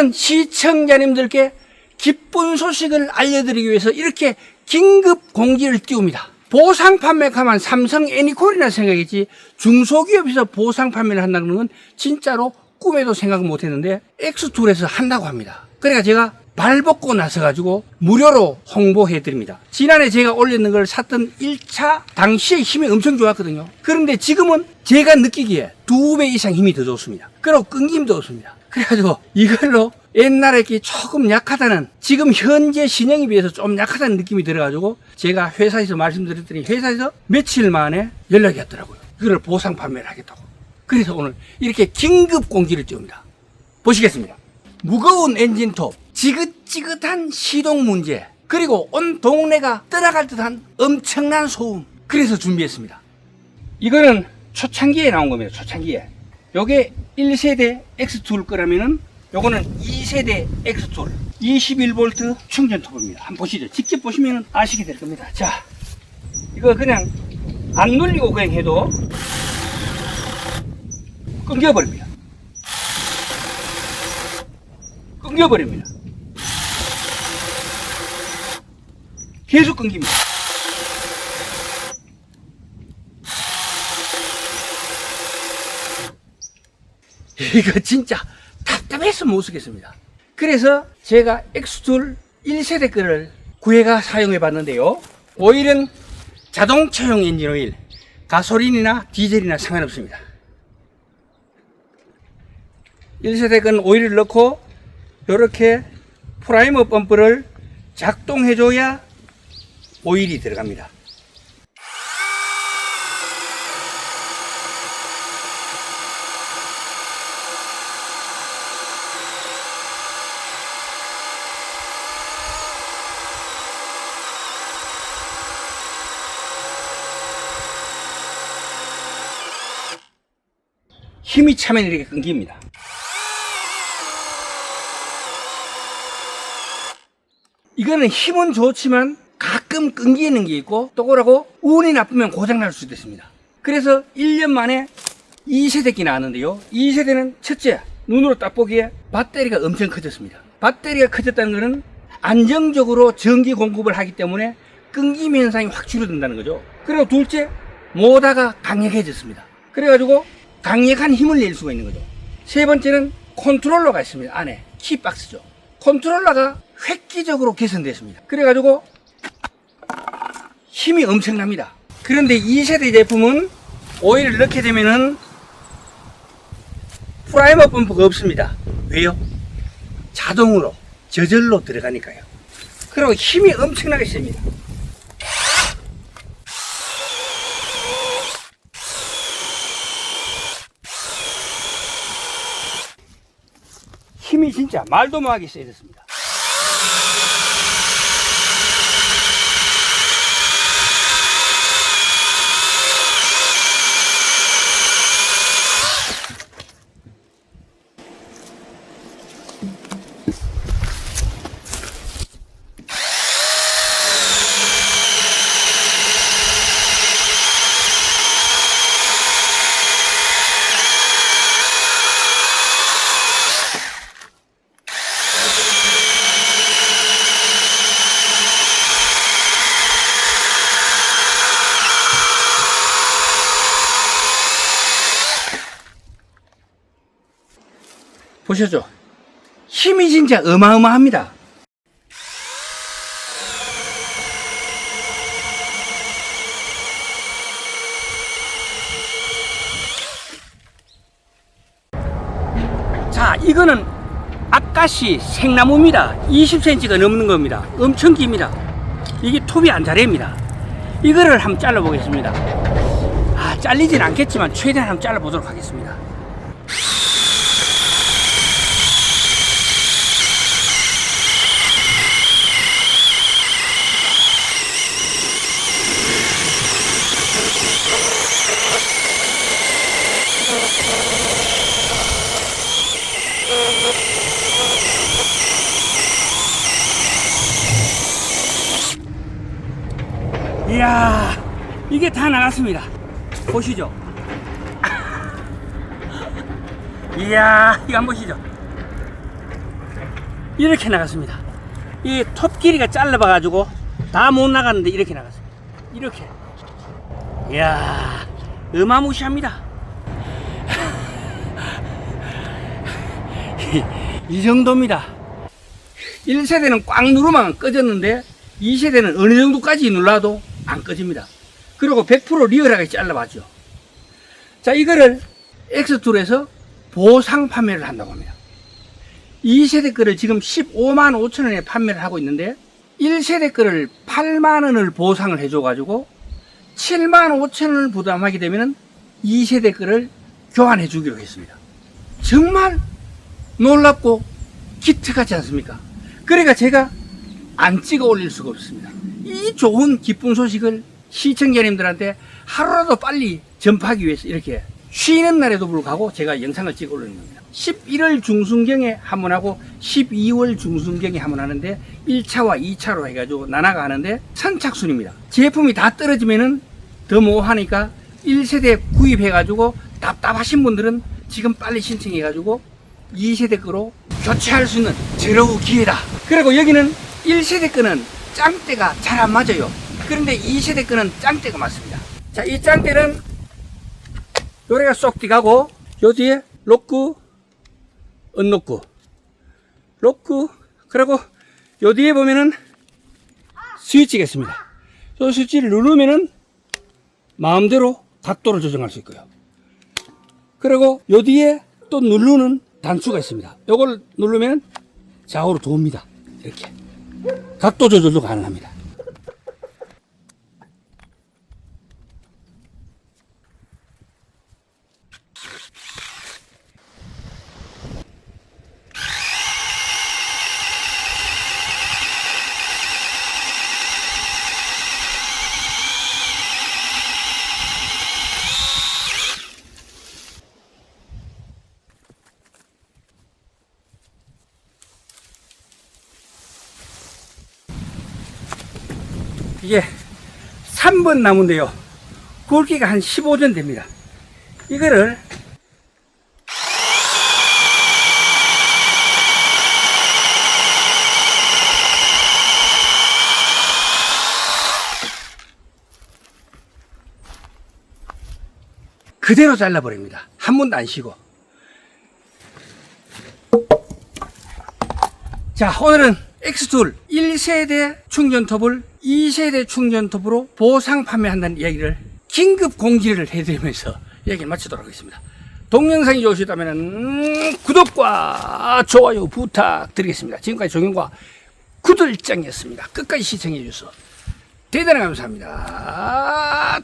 오늘은 시청자님들께 기쁜 소식을 알려드리기 위해서 이렇게 긴급 공지를 띄웁니다. 보상 판매가만 삼성 애니콜이나 생각했지 중소기업에서 보상 판매를 한다는 건 진짜로 꿈에도 생각 못 했는데 엑스툴에서 한다고 합니다. 그러니까 제가 발벗고 나서가지고 무료로 홍보해 드립니다. 지난해 제가 올렸는 걸 샀던 1차 당시에 힘이 엄청 좋았거든요. 그런데 지금은 제가 느끼기에 두 배 이상 힘이 더 좋습니다. 그리고 끊김도 없습니다. 그래가지고 이걸로 옛날에 게 조금 약하다는 지금 현재 신형에 비해서 좀 약하다는 느낌이 들어가지고 제가 회사에서 말씀드렸더니 회사에서 며칠 만에 연락이 왔더라고요. 이거를 보상 판매를 하겠다고. 그래서 오늘 이렇게 긴급 공지를 띄웁니다. 보시겠습니다. 무거운 엔진톱, 지긋지긋한 시동 문제, 그리고 온 동네가 떠나갈 듯한 엄청난 소음. 그래서 준비했습니다. 이거는 초창기에 나온 겁니다. 초창기에. 요게 1세대 X2를 거라면은 요거는 2세대 X2 21V 충전 톱입니다. 한번 보시죠. 직접 보시면 아시게 될 겁니다. 자, 이거 그냥 안 눌리고 그냥 해도 끊겨버립니다. 끊겨버립니다. 계속 끊깁니다. 이거 진짜 답답해서 못 쓰겠습니다. 그래서 제가 엑스툴 1세대 거를 구해가 사용해 봤는데요. 오일은 자동차용 엔진 오일, 가솔린이나 디젤이나 상관없습니다. 1세대 건 오일을 넣고 이렇게 프라이머 펌프를 작동해줘야 오일이 들어갑니다. 힘이 차면 이렇게 끊깁니다. 이거는 힘은 좋지만 가끔 끊기는 게 있고 또 그러고 운이 나쁘면 고장날 수도 있습니다. 그래서 1년 만에 2세대기 나왔는데요. 2세대는 첫째, 눈으로 딱 보기에 배터리가 엄청 커졌습니다. 배터리가 커졌다는 것은 안정적으로 전기 공급을 하기 때문에 끊김 현상이 확 줄어든다는 거죠. 그리고 둘째, 모다가 강력해졌습니다. 그래가지고 강력한 힘을 낼 수가 있는 거죠. 세 번째는 컨트롤러가 있습니다. 안에 키박스죠. 컨트롤러가 획기적으로 개선됐습니다. 그래가지고 힘이 엄청납니다. 그런데 2세대 제품은 오일을 넣게 되면은 프라이머 펌프가 없습니다. 왜요? 자동으로 저절로 들어가니까요. 그리고 힘이 엄청나게 셉니다. 힘이 진짜 말도 못하게 세졌습니다. 보셨죠? 힘이 진짜 어마어마합니다. 자, 이거는 아까시 생나무입니다. 20cm가 넘는 겁니다. 엄청 깁니다. 이게 톱이 안 자랍니다. 이거를 한번 잘라보겠습니다. 아, 잘리진 않겠지만 최대한 한번 잘라보도록 하겠습니다. 이게 다 나갔습니다. 보시죠. 이야, 이거 한번 보시죠. 이렇게 나갔습니다. 이 톱 길이가 짧아가지고 다 못 나갔는데 이렇게 나갔습니다. 이렇게. 이야, 어마무시합니다. 이 정도입니다. 1세대는 꽉 누르면 꺼졌는데 2세대는 어느 정도까지 눌러도 안 꺼집니다. 그리고 100% 리얼하게 잘라봤죠. 자, 이거를 X2에서 보상 판매를 한다고 합니다. 2세대 거를 지금 15만 5천 원에 판매를 하고 있는데 1세대 거를 8만 원을 보상을 해줘가지고 7만 5천 원을 부담하게 되면 2세대 거를 교환해 주기로 했습니다. 정말 놀랍고 기특 하지 않습니까? 그러니까 제가 안 찍어 올릴 수가 없습니다. 이 좋은 기쁜 소식을 시청자님들한테 하루라도 빨리 전파하기 위해서 이렇게 쉬는 날에도 불구하고 제가 영상을 찍어 올리는 겁니다. 11월 중순경에 한 번 하고 12월 중순경에 한 번 하는데 1차와 2차로 해가지고 나눠가 하는데 선착순입니다. 제품이 다 떨어지면은 더 뭐하니까 1세대 구입해가지고 답답하신 분들은 지금 빨리 신청해가지고 2세대 거로 교체할 수 있는 새로운 기회다. 그리고 여기는 1세대 거는 짱대가 잘 안 맞아요. 그런데 2세대 거는 짱대가 맞습니다. 자, 이 짱대는 요래가 쏙 뛰가고 요 뒤에 로크, 언로크, 로크, 그리고 요 뒤에 보면은 스위치가 있습니다. 요 스위치를 누르면은 마음대로 각도를 조정할 수 있고요. 그리고 요 뒤에 또 누르는 단추가 있습니다. 요걸 누르면 좌우로 돕니다. 이렇게. 각도 조절도 가능합니다. 이게 3번 나무인데요. 굵기가 한 15전 됩니다. 이거를 그대로 잘라버립니다. 한 번도 안 쉬고. 자, 오늘은 X2 1세대 충전톱을 2세대 충전톱으로 보상 판매한다는 이야기를 긴급 공지를 해드리면서 이야기를 마치도록 하겠습니다. 동영상이 좋으셨다면 음, 구독과 좋아요 부탁드리겠습니다. 지금까지 정영과 구들장이었습니다. 끝까지 시청해 주셔서 대단히 감사합니다.